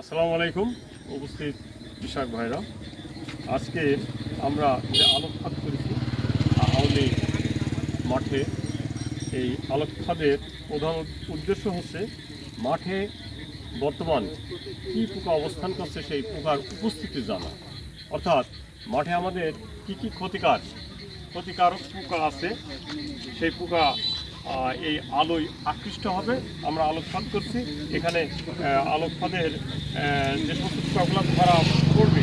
আসসালামু আলাইকুম, উপস্থিত কৃষক ভাইরা। আজকে আমরা যে আলোকপাত করেছি আহলি মাঠে, এই আলোকপাতের প্রধান উদ্দেশ্য হচ্ছে মাঠে বর্তমান কী পোকা অবস্থান করছে সেই পোকার উপস্থিতি জানা। অর্থাৎ মাঠে আমাদের কি কি ক্ষতিকার ক্ষতিকারক পোকা আছে, সেই পোকা এই আলোয় আকৃষ্ট হবে। আমরা আলোকপাত করছি। এখানে আলোকপাতের যে সমস্ত পোকাগুলো ধরা পড়বে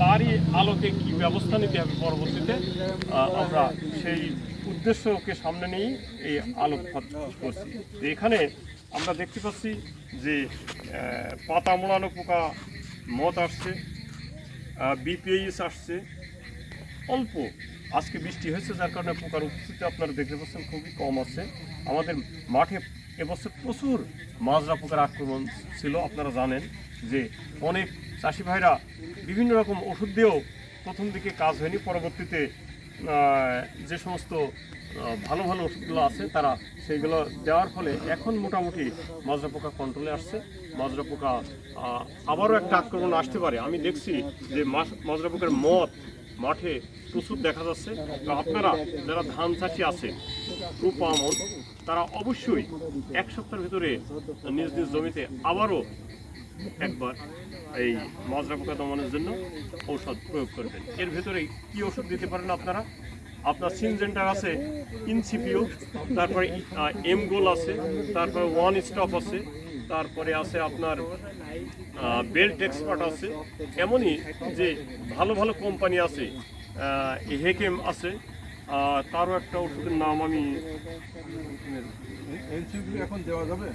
তারই আলোকে কি ব্যবস্থা নিতে হবে পরবর্তীতে আমরা সেই উদ্দেশ্যকে সামনে নিয়েই এই আলোকপাত করছি। এখানে আমরা দেখতে পাচ্ছি যে পাতা মোড়ানো পোকা মত আসছে বিপিএইচ আসছে, অল্প আজকে বৃষ্টি হয়েছে, যার কারণে পোকার উপস্থিতি আপনারা দেখতে পাচ্ছেন, খুবই কম আছে। আমাদের মাঠে এবছর প্রচুর মাজরা পোকার আক্রমণ ছিল, আপনারা জানেন যে অনেক চাষি ভাইরা বিভিন্ন রকম ওষুধ দিয়েও প্রথম দিকে কাজ হয়নি, পরবর্তীতে যে সমস্ত ভালো ভালো ওষুধগুলো আছে, তারা সেইগুলো দেওয়ার ফলে এখন মোটামুটি মাজরা পোকা কন্ট্রোলে আসছে। মাজরা পোকা আবারও একটা আক্রমণ আসতে পারে। আমি দেখছি যে মাজরা পোকার মত মাঠে প্রচুর দেখা যাচ্ছে। আপনারা যারা ধান চাষি আছে রূপা আমন তারা অবশ্যই এক সপ্তাহের ভিতরে নিজ নিজ জমিতে আবারও একবার এই মাজরা পোকা দমনের জন্য ঔষধ প্রয়োগ করবেন। এর ভেতরে কি ওষুধ দিতে পারেন আপনারা? আপনার সিনজেন্টার আছে, ইনসিপিও, তারপরে এমগোল আছে, তারপরে ওয়ান স্টপ আছে তারপরে আছে আপনার বেল্ট এক্সপার্ট আছে। এমনই যে ভালো ভালো কোম্পানি আছে হেকেম আছে। তারও একটা ওষুধের নাম আমি এখন দেওয়া যাবে?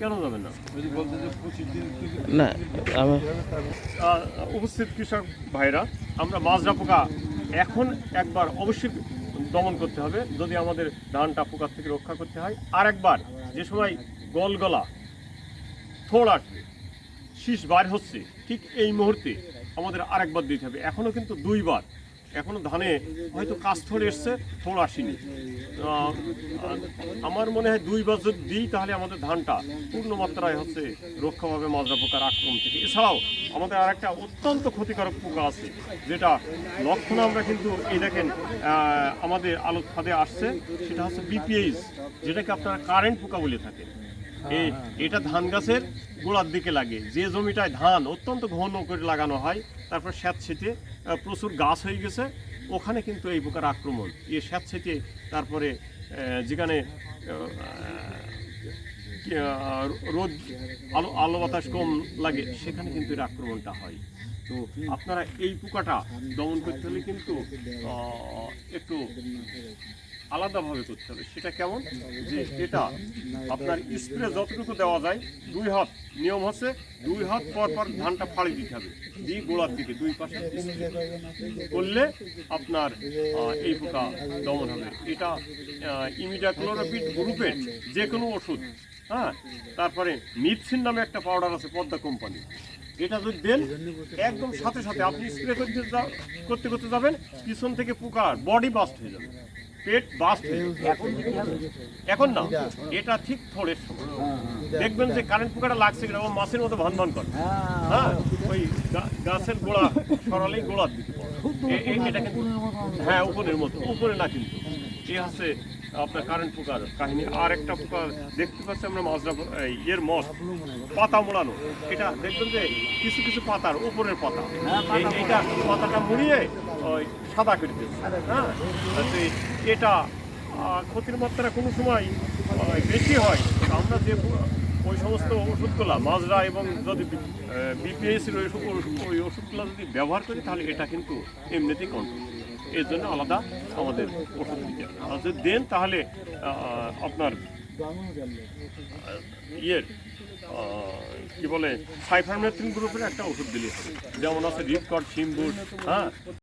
কেন যাবে না? ওই যে বলতে যে পঁচিশ দিন না উপস্থিত কৃষক ভাইরা আমরা মাজরা পোকা এখন একবার অবশ্যই দমন করতে হবে। যদি আমাদের ধানটা পোকার থেকে রক্ষা করতে হয় আর একবার যে সময় গলগলা থোড় আসবে। শীষ বার হচ্ছে। ঠিক এই মুহূর্তে আমাদের আরেকবার দিতে হবে। এখনও কিন্তু দুইবার। এখনও ধানে হয়তো কাস্থর এসছে, থোড় আসেনি। আমার মনে হয় দুইবার যদি দিই, তাহলে আমাদের ধানটা পূর্ণ মাত্রায় হচ্ছে রক্ষা পাবে মাজরা পোকার আক্রমণ থেকে। এছাড়াও আমাদের আর একটা অত্যন্ত ক্ষতিকারক পোকা আছে, যেটা লক্ষণ আমরা কিন্তু এই দেখেন আমাদের আলোক ফাঁদে আসছে। সেটা হচ্ছে বিপিএইচ যেটাকে আপনারা কারেন্ট পোকা বলে থাকেন। এই এটা ধান গাছের গোড়ার দিকে লাগে। যে জমিটায় ধান অত্যন্ত ঘন করে লাগানো হয় তারপর স্যাঁতসেঁতে আহ, প্রচুর গাছ হয়ে গেছে ওখানে কিন্তু এই পোকার আক্রমণ। এই স্যাঁতসেঁতে তারপরে যেখানে রোদ, আলো আলো বাতাস কম লাগে, সেখানে কিন্তু এর আক্রমণটা হয়। তো আপনারা এই পোকাটা দমন করতে হলে কিন্তু একটু আলাদাভাবে করতে হবে। সেটা কেমন? যে এটা আপনার স্প্রে যতটুকু দেওয়া যায়, দুই হাত নিয়ম হচ্ছে, দুই হাত পর পর ধানটা ফাড়ি দিতে হবে। দিয়ে গোড়ার দিকে, দুই পাশে করলে আপনার এই পোকা দমন হবে। এটা ইমিডাক্লোরাপিড গ্রুপের যে কোনো ওষুধ হ্যাঁ তারপরে মিপসিন নামে একটা পাউডার আছে পদ্মা কোম্পানি এটা যদি দেন, একদম সাথে সাথে আপনি স্প্রে করতে করতে করতে যাবেন, পিছন থেকে পোকার বডি বাস্ট হয়ে যাবে। পেট বাস্ট হয়ে যাবে। এখন না, এটা ঠিক থোড়ের সময়। দেখবেন যে কারেন্ট পোকাটা লাগছে কিনা, ও মাছের মতো ভান ভান করে। হ্যাঁ ওই গাছের গোড়া সরালেই গোড়ার দিকে এটা কিন্তু হ্যাঁ উপরের মতো, উপরে না কিন্তু। এ হচ্ছে আপনার কারেন্ট পোকার কাহিনী আর একটা পোকা দেখতে পাচ্ছি আমরা মাজরা ইয়ের মত পাতা মোড়ানো। এটা দেখবেন যে কিছু কিছু পাতার উপরের পাতা। এই- এইটা পাতাটা মুড়িয়ে ওই সাদা করে দিচ্ছে হ্যাঁ? এটা ক্ষতির মাত্রা কোনো সময় বেশি হয়। আমরা যে ওই সমস্ত ওষুধগুলো মাজরা এবং যদি বিপিএসির ওই ওষুধ- ওই ওষুধগুলো যদি ব্যবহার করি তাহলে এটা কিন্তু এমনিতেই কন্ট্রোল এর জন্য আলাদা আমাদের ওষুধ দিতে হবে। যদি দেন তাহলে আপনার ইয়ের কি বলে সাইফারমেথ্রিন গ্রুপের একটা ওষুধ দিলে হবে। যেমন আছে রিপকট সিম্বুট হ্যাঁ?